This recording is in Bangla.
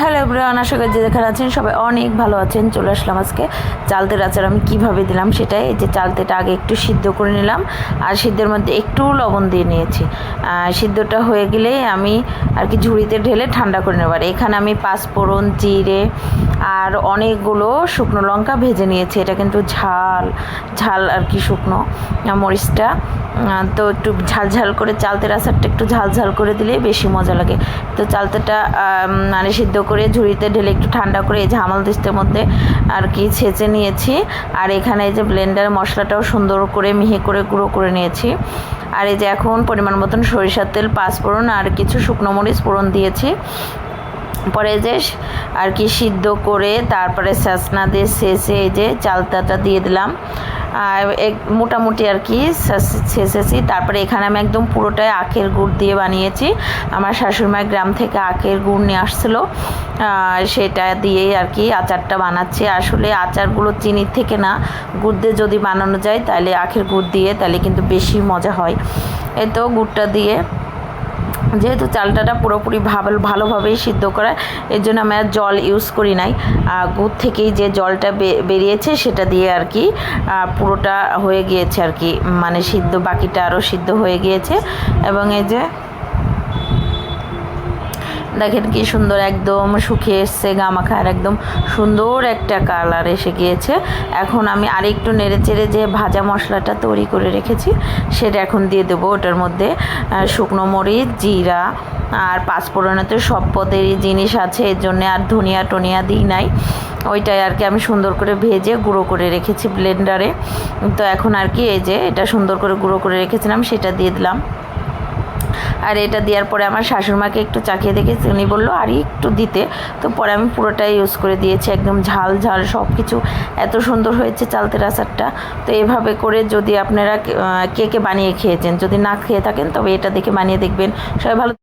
হ্যালো এভরিওয়ান, আশা করি যে যেখানে আছেন সবাই অনেক ভালো আছেন। চলে আসলাম আজকে চালতের আচার আমি কীভাবে দিলাম সেটাই। এই যে চালতেটা আগে একটু সিদ্ধ করে নিলাম আর সিদ্ধের মধ্যে একটু লবণ দিয়ে নিয়েছি। সিদ্ধটা হয়ে গেলেই আমি আর কি ঝুড়িতে ঢেলে ঠান্ডা করে নেবার এখানে আমি পাঁচফোড়ন, জিরে আর অনেকগুলো শুকনো লঙ্কা ভেজে নিয়েছি। এটা কিন্তু ঝাল ঝাল আর কি শুকনো মরিচটা। তো একটু ঝাল ঝাল করে চালতের আচারটা একটু ঝাল ঝাল করে দিলে বেশি মজা লাগে। তো চালতেটা মানে সিদ্ধ করে ঝুড়িতে ঢেলে একটু ঠান্ডা করে এই ঝামাল দিস্তের মধ্যে আর কি ছেঁচে নিয়েছি। আর এখানে এই যে ব্লেন্ডার মশলাটাও সুন্দর করে মিহি করে গুঁড়ো করে নিয়েছি। আর এই যে এখন পরিমাণ মতন সরিষার তেল, পাঁচফোড়ন আর কিছু শুকনো মরিচ ফোড়ন দিয়েছি। পরে যে আর কি সিদ্ধ করে তারপরে শাসনা দিয়ে শেষে এই যে চালতাটা দিয়ে দিলাম। মোটামুটি আর কি ছেঁচেছি তারপরে এখানে আমি একদম পুরোটাই আখের গুড় দিয়ে বানিয়েছি। আমার শাশুড়িমার গ্রাম থেকে আখের গুড় নিয়ে আসছিল। সেটা দিয়েই আর কি আচারটা বানাচ্ছি। আসলে আচারগুলো চিনির থেকে না, গুড় দিয়ে যদি বানানো যায়, তাহলে আখের গুড় দিয়ে তাহলে কিন্তু বেশি মজা হয়। এই তো গুড়টা দিয়ে যেহেতু চালটাটা পুরোপুরি ভালো ভালোভাবেই সিদ্ধ করা, এর জন্য আমি আর জল ইউজ করি নাই। গুড় থেকেই যে জলটা বেরিয়েছে সেটা দিয়ে আর কি পুরোটা হয়ে গিয়েছে আর কি। মানে সিদ্ধ বাকিটা আরও সিদ্ধ হয়ে গিয়েছে। এবং এই যে দেখেন কি সুন্দর একদম শুকিয়ে এসছে গামাখার একদম সুন্দর একটা কালার এসে গিয়েছে। এখন আমি আরেকটু নেড়ে চেড়ে যে ভাজা মশলাটা তৈরি করে রেখেছি, সেটা এখন দিয়ে দেবো ওটার মধ্যে শুকনো মরিচ, জিরা আর পাঁচফোড়নে তো সব পদেরই জিনিস আছে, এর জন্য আর ধনিয়া টনিয়া দিই নাই। ওইটাই আর কি আমি সুন্দর করে ভেজে গুঁড়ো করে রেখেছি ব্লেন্ডারে তো এখন আর কি এই যে এটা সুন্দর করে গুঁড়ো করে রেখেছিলাম, সেটা দিয়ে দিলাম। আর এটা দেওয়ার পরে আমার শাশুড়মাকে একটু চাকিয়ে দেখে উনি বলল, আর, একটু দিতে। তো পরে আমি পুরোটাই ইউজ করে দিয়েছি। একদম ঝাল ঝাল সব কিছু এত সুন্দর হয়েছে চালতের আচারটা। তো এভাবে করে যদি আপনারা কে কে বানিয়ে খেয়েছেন, যদি না খেয়ে থাকেন, তবে এটা দেখে বানিয়ে দেখবেন। সবাই ভালো